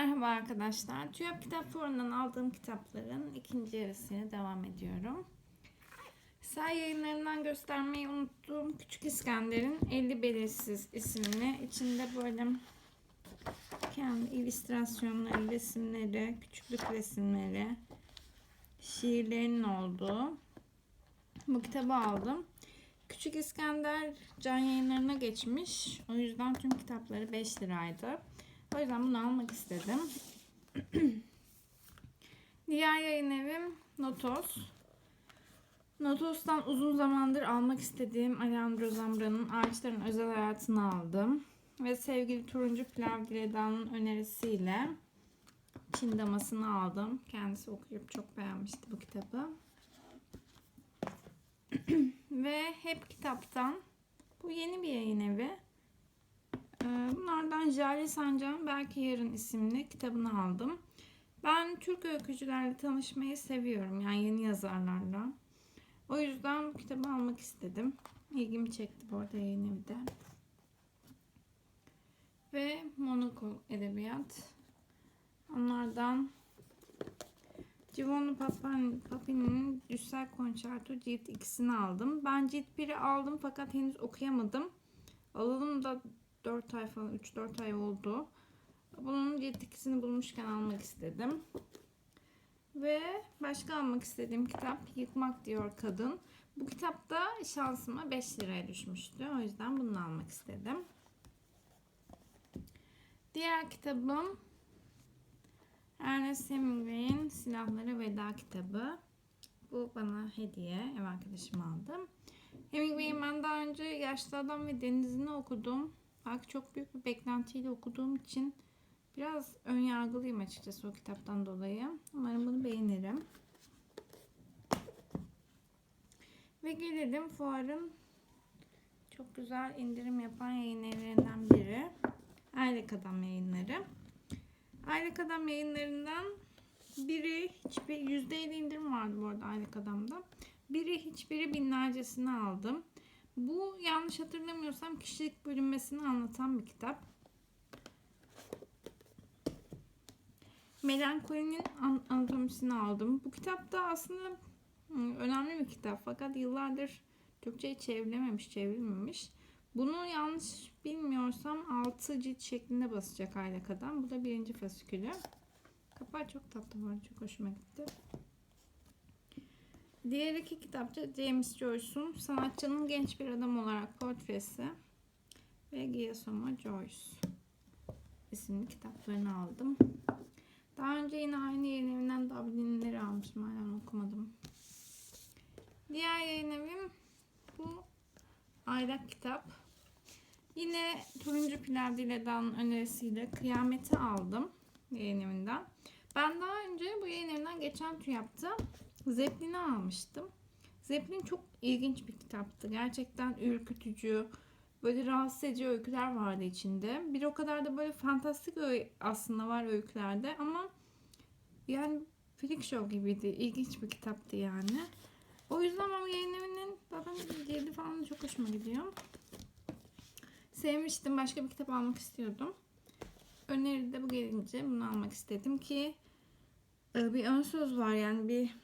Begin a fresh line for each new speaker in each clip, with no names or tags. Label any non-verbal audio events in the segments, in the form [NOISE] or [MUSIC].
Merhaba arkadaşlar. TÜYAP Kitap Fuarı'ndan aldığım kitapların ikinci yarısıyla devam ediyorum. Say yayınlarından göstermeyi unuttuğum Küçük İskender'in 50 Belirsiz isimli. içinde böyle kendi illüstrasyonları, resimleri, küçüklük resimleri, şiirlerinin olduğu bu kitabı aldım. Küçük İskender can yayınlarına geçmiş. O yüzden tüm kitapları 5 liraydı. O yüzden bunu almak istedim. [CLEARS THROAT] Diğer yayın evim Notos. Notos'tan uzun zamandır almak istediğim Alejandro Zambra'nın Ağaçların Özel Hayatını aldım. Ve sevgili Turuncu Pilav Dileda'nın önerisiyle Çin Daması'nı aldım. Kendisi okuyup çok beğenmişti bu kitabı. [CLEARS THROAT] Ve hep kitaptan bu yeni bir yayın evi. Ee, Bunlardan Jale Sancak'ın Belki Yarın isimli kitabını aldım. Ben Türk öykücülerle tanışmayı seviyorum. Yani yeni yazarlarla. O yüzden bu kitabı almak istedim. İlgimi çekti bu arada yayın evi. Ve Monaco Edebiyat. Onlardan Papin- Papini'nin Düssel Konçerto cilt ikisini aldım. Ben cilt 1'i aldım fakat henüz okuyamadım. Alalım da 4 ay falan 3-4 ay oldu. Bunun cilt ikisini bulmuşken almak istedim. Ve başka almak istediğim kitap Yıkmak Diyor Kadın. Bu kitapta şansıma 5 liraya düşmüştü. O yüzden bunu almak istedim. Diğer kitabım Ernest Hemingway'in Silahlara Veda kitabı. Bu bana hediye. Ev arkadaşım aldı. Hemingway'in ben daha önce Yaşlı Adam ve Denizini okudum. Belki çok büyük bir beklentiyle okuduğum için biraz ön yargılıyım açıkçası o kitaptan dolayı. Umarım bunu beğenirim. Ve gelelim fuarın çok güzel indirim yapan yayın evlerinden biri. Aylak Adam yayınları. Aylak Adam yayınlarından biri hiçbir %50 indirim vardı bu arada Aylak Adam'da. Biri hiçbiri binlercesini aldım. Bu yanlış hatırlamıyorsam kişilik bölünmesini anlatan bir kitap. Melankolinin an- anatomisini aldım. Bu kitap da aslında önemli bir kitap fakat yıllardır Türkçe'ye çevrilememiş, çevrilmemiş. Bunu yanlış bilmiyorsam 6 cilt şeklinde basacak Aylak Adam. Bu da birinci fasikülü. Kapağı çok tatlı var. Çok hoşuma gitti. Diğer iki kitapta James Joyce'un sanatçının genç bir adam olarak portresi ve Giacomo Joyce isimli kitaplarını aldım. Daha önce yine aynı yayın evinden Dublin'leri almışım. Hala okumadım. Diğer yayın evim bu Aylak kitap. Yine Turuncu Pilav Diledan'ın önerisiyle Kıyamet'i aldım yayın evinden. Ben daha önce bu yayın evinden geçen tür yaptım. Zeppelin'i almıştım. Zeppelin çok ilginç bir kitaptı. Gerçekten ürkütücü, böyle rahatsız edici öyküler vardı içinde. Bir o kadar da böyle fantastik aslında var öykülerde ama yani freak show gibiydi. İlginç bir kitaptı yani. O yüzden ama yayın evinin zaten girdi falan çok hoşuma gidiyor. Sevmiştim. Başka bir kitap almak istiyordum. Öneride bu gelince bunu almak istedim ki e, bir ön söz var yani bir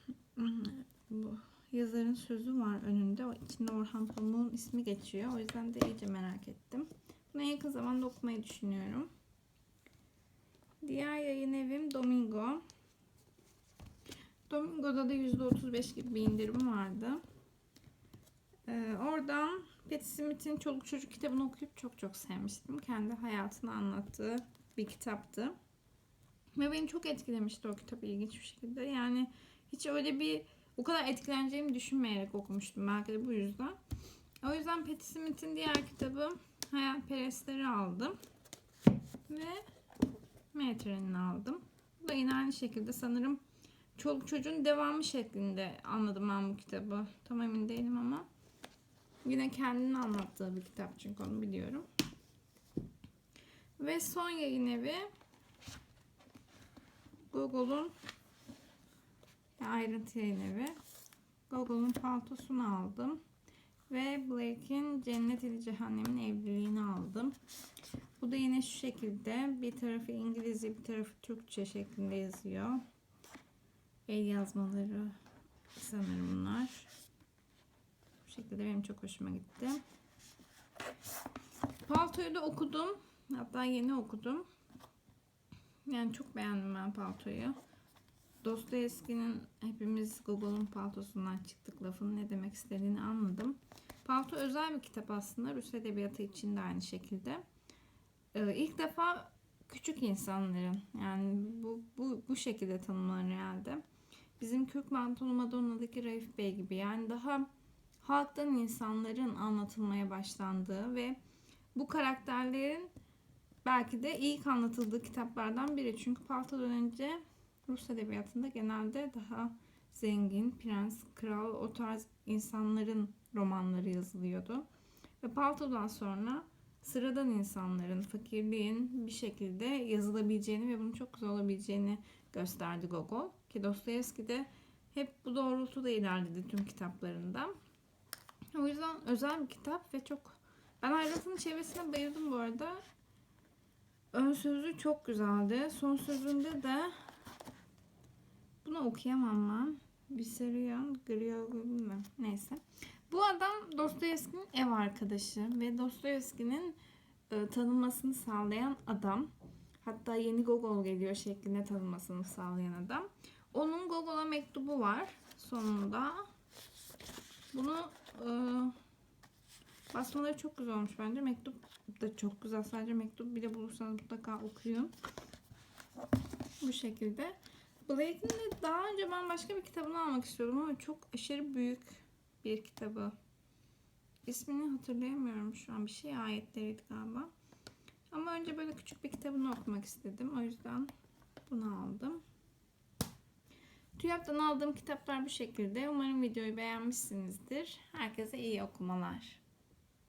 bu yazarın sözü var önünde. O içinde Orhan Pamuk'un ismi geçiyor. O yüzden de iyice merak ettim. Bunu en yakın zamanda okumayı düşünüyorum. Diğer yayın evim Domingo. Domingo'da da %35 gibi bir indirim vardı. Ee, oradan Patti Smith'in Çoluk Çocuk kitabını okuyup çok çok sevmiştim. Kendi hayatını anlattığı bir kitaptı. Ve beni çok etkilemişti o kitap ilginç bir şekilde. Yani hiç öyle bir o kadar etkileneceğimi düşünmeyerek okumuştum. Belki de bu yüzden. O yüzden Patti Smith'in diğer kitabı Hayalperestleri aldım. Ve Metren'i aldım. Bu da yine aynı şekilde sanırım çoluk çocuğun devamı şeklinde anladım ben bu kitabı. Tam emin değilim ama. Yine kendini anlattığı bir kitap çünkü onu biliyorum. Ve son yayın evi Google'un ayrıntı yayın evi. Google'un paltosunu aldım. Ve Blake'in Cennet ile Cehennem'in evliliğini aldım. Bu da yine şu şekilde. Bir tarafı İngilizce, bir tarafı Türkçe şeklinde yazıyor. El yazmaları sanırım bunlar. Bu şekilde benim çok hoşuma gitti. Paltoyu da okudum. Hatta yeni okudum. Yani çok beğendim ben paltoyu. Dostoyevski'nin hepimiz Gogol'un paltosundan çıktık lafının ne demek istediğini anladım. Palto özel bir kitap aslında. Rus edebiyatı için de aynı şekilde. Ee, ilk defa küçük insanların yani bu, bu, bu şekilde tanımlanır herhalde. Bizim Kürk Mantolu Madonna'daki Raif Bey gibi yani daha halktan insanların anlatılmaya başlandığı ve bu karakterlerin belki de ilk anlatıldığı kitaplardan biri. Çünkü Palto'dan önce Rus edebiyatında genelde daha zengin, prens, kral o tarz insanların romanları yazılıyordu. Ve Palto'dan sonra sıradan insanların, fakirliğin bir şekilde yazılabileceğini ve bunun çok güzel olabileceğini gösterdi Gogol. Ki Dostoyevski de hep bu doğrultuda ilerledi tüm kitaplarında. O yüzden özel bir kitap ve çok... Ben ayrıntının çevresine bayıldım bu arada. Ön sözü çok güzeldi. Son sözünde de okuyamam ben. Vissarion, Grigory mi? Neyse. Bu adam Dostoyevski'nin ev arkadaşı ve Dostoyevski'nin e, tanınmasını sağlayan adam. Hatta yeni Gogol geliyor şeklinde tanınmasını sağlayan adam. Onun Gogol'a mektubu var sonunda. Bunu e, basmaları çok güzel olmuş bence. Mektup da çok güzel. Sadece mektup bile bulursanız mutlaka okuyun. Bu şekilde. Blake'in de daha önce ben başka bir kitabını almak istiyordum ama çok aşırı büyük bir kitabı. İsmini hatırlayamıyorum şu an. Bir şey ayetleriydi galiba. Ama önce böyle küçük bir kitabını okumak istedim. O yüzden bunu aldım. TÜYAP'tan aldığım kitaplar bu şekilde. Umarım videoyu beğenmişsinizdir. Herkese iyi okumalar.